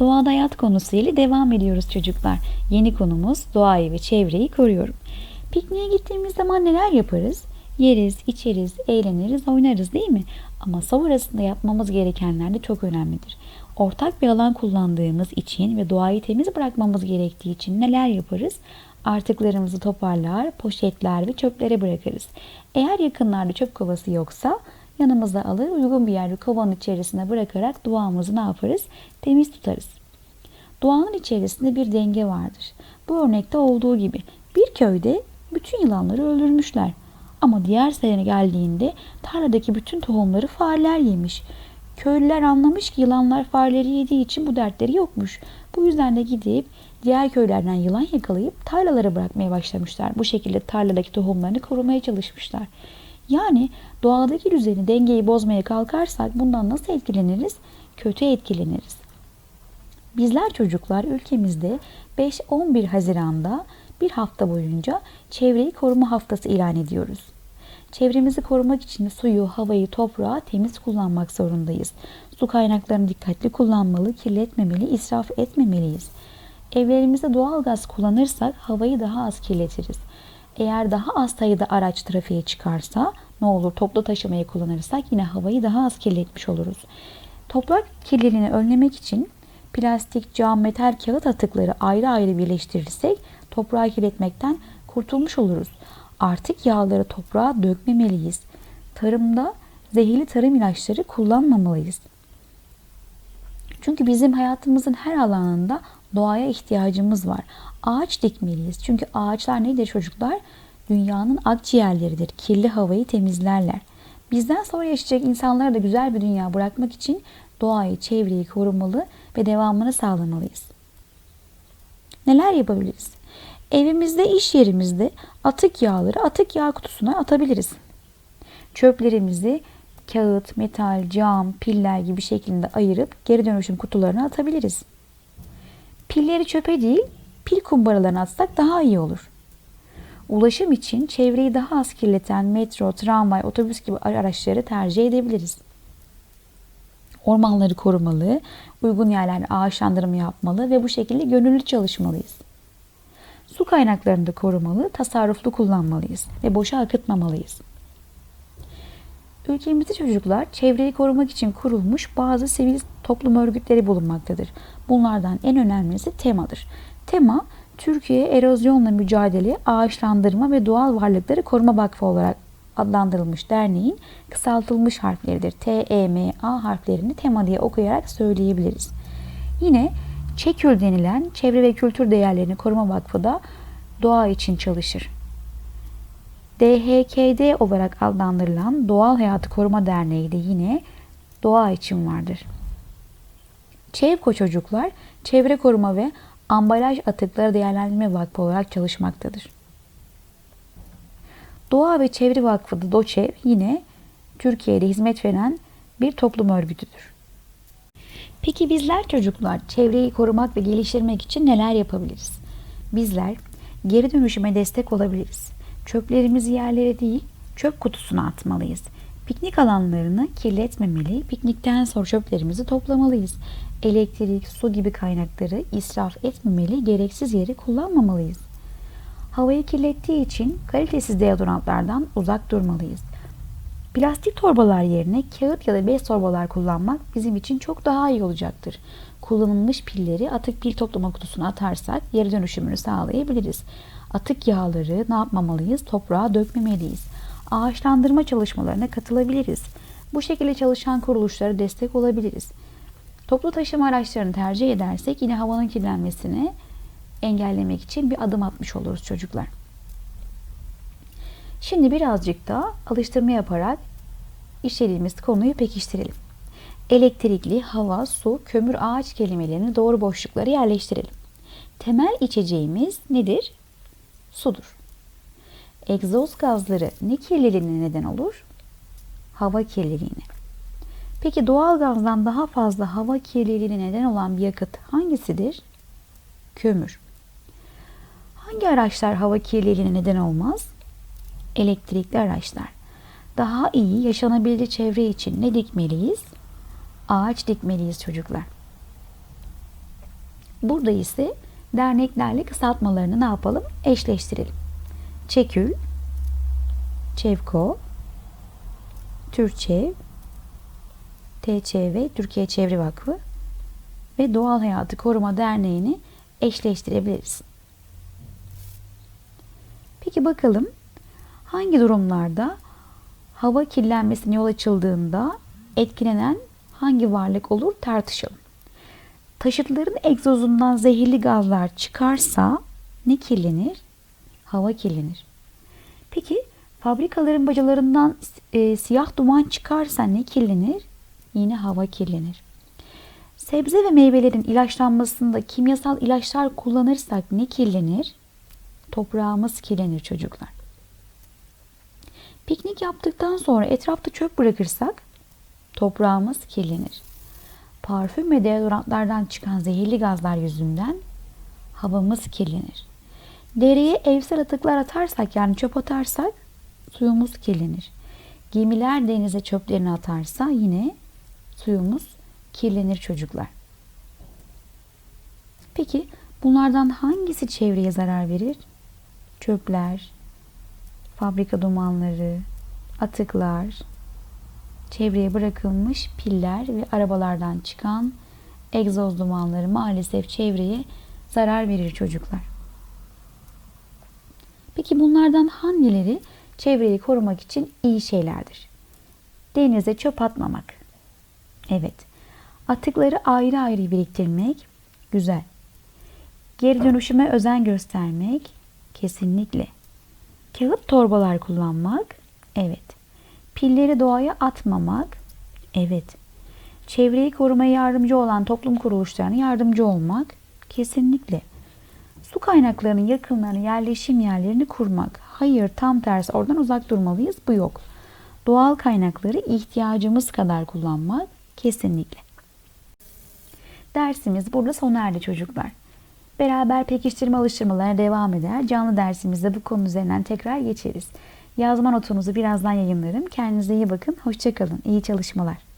Doğada hayat konusuyla devam ediyoruz çocuklar. Yeni konumuz doğayı ve çevreyi koruyorum. Pikniğe gittiğimiz zaman neler yaparız? Yeriz, içeriz, eğleniriz, oynarız değil mi? Ama sonrasında yapmamız gerekenler de çok önemlidir. Ortak bir alan kullandığımız için ve doğayı temiz bırakmamız gerektiği için neler yaparız? Artıklarımızı toparlar, poşetler ve çöplere bırakırız. Eğer yakınlarda çöp kovası yoksa yanımıza alır uygun bir yerde kovanın içerisine bırakarak doğamızı ne yaparız? Temiz tutarız. Doğanın içerisinde bir denge vardır. Bu örnekte olduğu gibi bir köyde bütün yılanları öldürmüşler. Ama diğer sene geldiğinde tarladaki bütün tohumları fareler yemiş. Köylüler anlamış ki yılanlar fareleri yediği için bu dertleri yokmuş. Bu yüzden de gidip diğer köylerden yılan yakalayıp tarlalara bırakmaya başlamışlar. Bu şekilde tarladaki tohumlarını korumaya çalışmışlar. Yani doğadaki düzeni, dengeyi bozmaya kalkarsak bundan nasıl etkileniriz? Kötü etkileniriz. Bizler çocuklar ülkemizde 5-11 Haziran'da bir hafta boyunca çevreyi koruma haftası ilan ediyoruz. Çevremizi korumak için suyu, havayı, toprağı temiz kullanmak zorundayız. Su kaynaklarını dikkatli kullanmalı, kirletmemeli, israf etmemeliyiz. Evlerimizde doğal gaz kullanırsak havayı daha az kirletiriz. Eğer daha az sayıda araç trafiğe çıkarsa ne olur toplu taşımayı kullanırsak yine havayı daha az kirletmiş oluruz. Toprak kirliliğini önlemek için plastik, cam, metal, kağıt atıkları ayrı ayrı birleştirirsek toprağı kirletmekten kurtulmuş oluruz. Artık yağları toprağa dökmemeliyiz. Tarımda zehirli tarım ilaçları kullanmamalıyız. Çünkü bizim hayatımızın her alanında doğaya ihtiyacımız var. Ağaç dikmeliyiz. Çünkü ağaçlar nedir çocuklar? Dünyanın akciğerleridir. Kirli havayı temizlerler. Bizden sonra yaşayacak insanlara da güzel bir dünya bırakmak için doğayı, çevreyi korumalı ve devamını sağlamalıyız. Neler yapabiliriz? Evimizde, iş yerimizde atık yağları atık yağ kutusuna atabiliriz. Çöplerimizi kağıt, metal, cam, piller gibi şeklinde ayırıp geri dönüşüm kutularına atabiliriz. Pilleri çöpe değil, pil kumbaralarına atsak daha iyi olur. Ulaşım için çevreyi daha az kirleten metro, tramvay, otobüs gibi araçları tercih edebiliriz. Ormanları korumalı, uygun yerlerde ağaçlandırma yapmalı ve bu şekilde gönüllü çalışmalıyız. Su kaynaklarını da korumalı, tasarruflu kullanmalıyız ve boşa akıtmamalıyız. Ülkemizde çocuklar çevreyi korumak için kurulmuş bazı sivil toplum örgütleri bulunmaktadır. Bunlardan en önemlisi TEMA'dır. TEMA, Türkiye Erozyonla Mücadele, Ağaçlandırma ve Doğal Varlıkları Koruma Vakfı olarak adlandırılmış derneğin kısaltılmış harfleridir. T-E-M-A harflerini TEMA diye okuyarak söyleyebiliriz. Yine ÇEKÜL denilen Çevre ve Kültür Değerlerini Koruma Vakfı da doğa için çalışır. DHKD olarak adlandırılan Doğal Hayatı Koruma Derneği de yine doğa için vardır. Çevko Çocuklar, Çevre Koruma ve Ambalaj Atıkları Değerlendirme Vakfı olarak çalışmaktadır. Doğa ve Çevre Vakfı da DOÇEV yine Türkiye'de hizmet veren bir toplum örgütüdür. Peki bizler çocuklar çevreyi korumak ve geliştirmek için neler yapabiliriz? Bizler geri dönüşüme destek olabiliriz. Çöplerimizi yerlere değil, çöp kutusuna atmalıyız. Piknik alanlarını kirletmemeli, piknikten sonra çöplerimizi toplamalıyız. Elektrik, su gibi kaynakları israf etmemeli, gereksiz yere kullanmamalıyız. Havayı kirlettiği için kalitesiz deodorantlardan uzak durmalıyız. Plastik torbalar yerine kağıt ya da bez torbalar kullanmak bizim için çok daha iyi olacaktır. Kullanılmış pilleri atık pil toplama kutusuna atarsak geri dönüşümünü sağlayabiliriz. Atık yağları ne yapmamalıyız? Toprağa dökmemeliyiz. Ağaçlandırma çalışmalarına katılabiliriz. Bu şekilde çalışan kuruluşlara destek olabiliriz. Toplu taşıma araçlarını tercih edersek yine havanın kirlenmesini engellemek için bir adım atmış oluruz çocuklar. Şimdi birazcık da alıştırma yaparak işlediğimiz konuyu pekiştirelim. Elektrikli, hava, su, kömür, ağaç kelimelerini doğru boşluklara yerleştirelim. Temel içeceğimiz nedir? Sudur. Egzoz gazları ne kirliliğine neden olur? Hava kirliliğine. Peki doğal gazdan daha fazla hava kirliliğine neden olan bir yakıt hangisidir? Kömür. Hangi araçlar hava kirliliğine neden olmaz? Elektrikli araçlar. Daha iyi yaşanabilir çevre için ne dikmeliyiz? Ağaç dikmeliyiz çocuklar. Burada ise derneklerle kısaltmalarını ne yapalım? Eşleştirelim. Çekül, Çevko, Türkçev, TÇV, Türkiye Çevre Vakfı ve Doğal Hayatı Koruma Derneği'ni eşleştirebiliriz. Peki bakalım hangi durumlarda hava kirlenmesine yol açıldığında etkilenen hangi varlık olur tartışalım. Taşıtların egzozundan zehirli gazlar çıkarsa ne kirlenir? Hava kirlenir. Peki fabrikaların bacalarından e, siyah duman çıkarsa ne kirlenir? Yine hava kirlenir. Sebze ve meyvelerin ilaçlanmasında kimyasal ilaçlar kullanırsak ne kirlenir? Toprağımız kirlenir çocuklar. Piknik yaptıktan sonra etrafta çöp bırakırsak toprağımız kirlenir. Parfüm ve deodorantlardan çıkan zehirli gazlar yüzünden havamız kirlenir. Dereye evsel atıklar atarsak yani çöp atarsak suyumuz kirlenir. Gemiler denize çöplerini atarsa yine suyumuz kirlenir çocuklar. Peki bunlardan hangisi çevreye zarar verir? Çöpler, fabrika dumanları, atıklar, çevreye bırakılmış piller ve arabalardan çıkan egzoz dumanları maalesef çevreye zarar verir çocuklar. Peki bunlardan hangileri çevreyi korumak için iyi şeylerdir? Denize çöp atmamak. Evet. Atıkları ayrı ayrı biriktirmek güzel. Geri dönüşüme özen göstermek kesinlikle. Kağıt torbalar kullanmak evet. Pilleri doğaya atmamak evet. Çevreyi korumaya yardımcı olan toplum kuruluşlarına yardımcı olmak kesinlikle. Su kaynaklarının yakınlarına yerleşim yerlerini kurmak. Hayır tam tersi oradan uzak durmalıyız. Bu yok. Doğal kaynakları ihtiyacımız kadar kullanmak kesinlikle. Dersimiz burada sona erdi çocuklar. Beraber pekiştirme alıştırmalarına devam eder. Canlı dersimizde bu konu üzerinden tekrar geçeriz. Yazma notunuzu birazdan yayınlarım. Kendinize iyi bakın. Hoşçakalın. İyi çalışmalar.